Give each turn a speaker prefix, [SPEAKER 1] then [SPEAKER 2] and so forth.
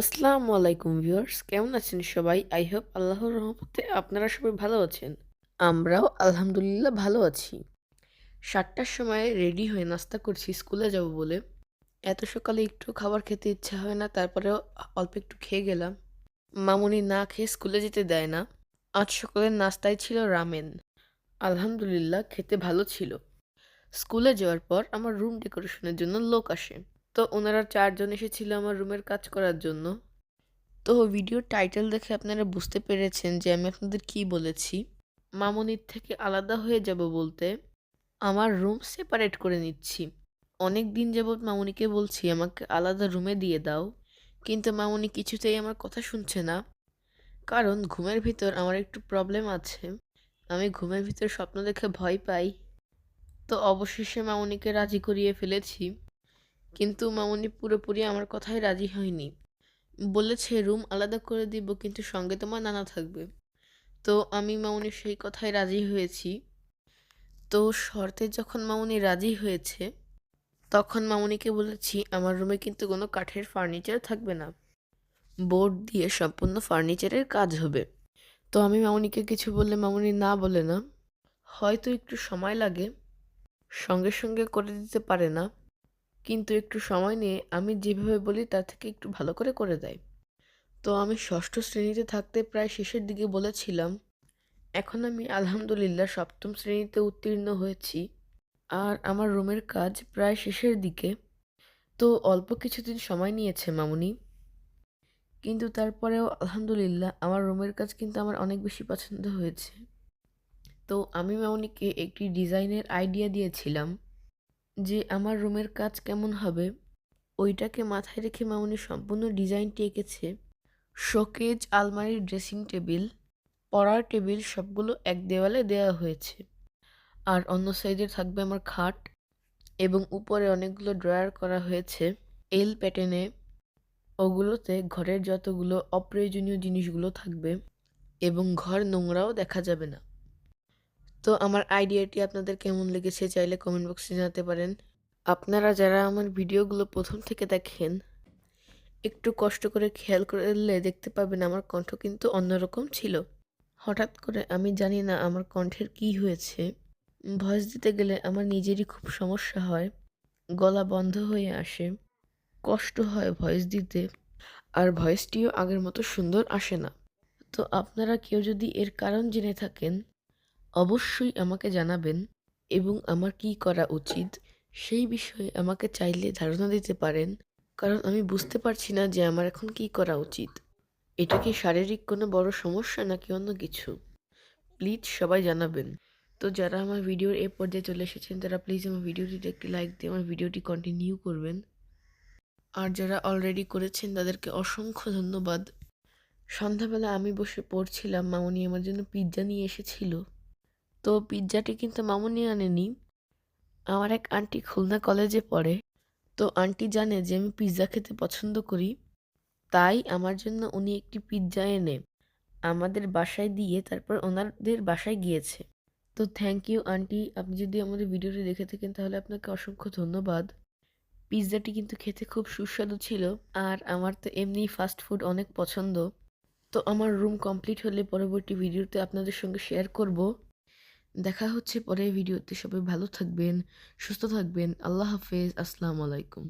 [SPEAKER 1] আসসালামু আলাইকুম ভিউয়ার্স, কেমন আছেন সবাই? আই হোপ আল্লাহর রহমতে আপনারা সবাই ভালো আছেন। আমরাও আলহামদুলিল্লাহ ভালো আছি। সাতটার সময় রেডি হয়ে নাস্তা করছি, স্কুলে যাব বলে। এত সকালে একটু খাবার খেতে ইচ্ছা হয় না, তারপরেও অল্প একটু খেয়ে গেলাম। মামুনি না খেয়ে স্কুলে যেতে দেয় না। আজ সকালের নাস্তায় ছিল রামেন। আলহামদুলিল্লাহ, খেতে ভালো ছিল। স্কুলে যাওয়ার পর আমার রুম ডেকোরেশনের জন্য লোক আসে। তো ওনারা চারজন এসেছিল আমার রুমের কাজ করার জন্য। তো ভিডিও টাইটেল দেখে আপনারা বুঝতে পেরেছেন যে আমি আপনাদের কি বলেছি। মামনির থেকে আলাদা হয়ে যাব বলতে আমার রুম সেপারেট করে নিচ্ছি। অনেক দিন যাবৎ মামনিকে বলছি, আমাকে আলাদা রুমে দিয়ে দাও। কিন্তু মামনি কিছুতেই আমার কথা শুনছে না। কারণ ঘুমের ভিতর আমার একটু প্রবলেম আছে। আমি ঘুমের ভিতর স্বপ্ন দেখে ভয় পাই। তো অবশেষে মামনিকে রাজি করিয়ে ফেলেছি। কিন্তু মামনি পুরোপুরি আমার কথায় রাজি হয়নি। বলেছে, রুম আলাদা করে দিব, কিন্তু সঙ্গে তোমার নানা থাকবে। তো আমি মামনির সেই কথায় রাজি হয়েছি। তো শর্তে যখন মামনি রাজি হয়েছে, তখন মামনিকে বলেছি, আমার রুমে কিন্তু কোনো কাঠের ফার্নিচার থাকবে না। বোর্ড দিয়ে সম্পূর্ণ ফার্নিচারের কাজ হবে। তো আমি মামনিকে কিছু বললে মামনি না বলে না। হয়তো একটু সময় লাগে, সঙ্গে সঙ্গে করে দিতে পারে না। কিন্তু একটু সময় নিয়ে আমি যেভাবে বলি, তার থেকে একটু ভালো করে করে দেয়। তো আমি ষষ্ঠ শ্রেণীতে থাকতে প্রায় শেষের দিকে বলেছিলাম, এখন আমি আলহামদুলিল্লাহ সপ্তম শ্রেণীতে উত্তীর্ণ হয়েছি আর আমার রুমের কাজ প্রায় শেষের দিকে। তো অল্প কিছুদিন সময় নিয়েছে মামুনি। কিন্তু তারপরেও আলহামদুলিল্লাহ আমার রুমের কাজ কিন্তু আমার অনেক বেশি পছন্দ হয়েছে। তো আমি মামুনিকে একটি ডিজাইনের আইডিয়া দিয়েছিলাম। যে আমার রুমের কাজ কেমন হবে, ওইটাকে মাথায় রেখে মামনি সম্পূর্ণ ডিজাইনটি এঁকেছে শোকেজ আলমারির ড্রেসিং টেবিল, পড়ার টেবিল সবগুলো এক দেওয়ালে দেওয়া হয়েছে। আর অন্য সাইডে থাকবে আমার খাট এবং উপরে অনেকগুলো ড্রয়ার করা হয়েছে, এল প্যাটার্নে ওগুলোতে ঘরের যতগুলো অপ্রয়োজনীয় জিনিসগুলো থাকবে এবং ঘর নোংরাও দেখা যাবে না। তো আমার আইডিয়াটি আপনাদের কেমন লেগেছে চাইলে কমেন্ট বক্সে জানাতে পারেন। আপনারা যারা আমার ভিডিওগুলো প্রথম থেকে দেখেন, একটু কষ্ট করে খেয়াল করলে দেখতে পাবেন আমার কণ্ঠ কিন্তু অন্যরকম ছিল। হঠাৎ করে আমি জানি না আমার কণ্ঠের কি হয়েছে। ভয়েস দিতে গেলে আমার নিজেরই খুব সমস্যা হয়। গলা বন্ধ হয়ে আসে। কষ্ট হয় ভয়েস দিতে। আর ভয়েসটিও আগের মতো সুন্দর আসে না। তো আপনারা কেউ যদি এর কারণ জেনে থাকেন অবশ্যই আমাকে জানাবেন এবং আমার কি করা উচিত সেই বিষয়ে আমাকে চাইলে ধারণা দিতে পারেন। কারণ আমি বুঝতে পারছি না যে আমার এখন কি করা উচিত। এটা কি শারীরিক কোনো বড় সমস্যা নাকি অন্য কিছু? প্লিজ সবাই জানাবেন। তো যারা আমার ভিডিওর এ পর্যায়ে চলে এসেছেন, তারা প্লিজ আমার ভিডিওটিতে একটি লাইক দিয়ে আমার ভিডিওটি কন্টিনিউ করবেন। আর যারা অলরেডি করেছেন, তাদেরকে অসংখ্য ধন্যবাদ। সন্ধ্যাবেলা আমি বসে পড়ছিলাম মামনি আমার জন্য পিৎজা নিয়ে এসেছিল। তো পিৎজাটি কিন্তু মামুনি আনেনি। আমার এক আন্টি খুলনা কলেজে পড়ে। তো আন্টি জানে যে আমি পিৎজা খেতে পছন্দ করি। তাই আমার জন্য উনি একটি পিৎজা এনে আমাদের বাসায় দিয়ে তারপর ওনাদের বাসায় গিয়েছে। তো থ্যাংক ইউ আন্টি। আপনি যদি আমাদের ভিডিওটি দেখে থাকেন, তাহলে আপনাকে অসংখ্য ধন্যবাদ। পিৎজাটি কিন্তু খেতে খুব সুস্বাদু ছিল আর আমার তো এমনি ফাস্ট ফুড অনেক পছন্দ। তো আমার রুম কমপ্লিট হলে পরবর্তী ভিডিওতে আপনাদের সঙ্গে শেয়ার করব। দেখা হচ্ছে পরের ভিডিওতে। সবাই ভালো থাকবেন সুস্থ থাকবেন। আল্লাহ হাফেজ আসসালামু আলাইকুম।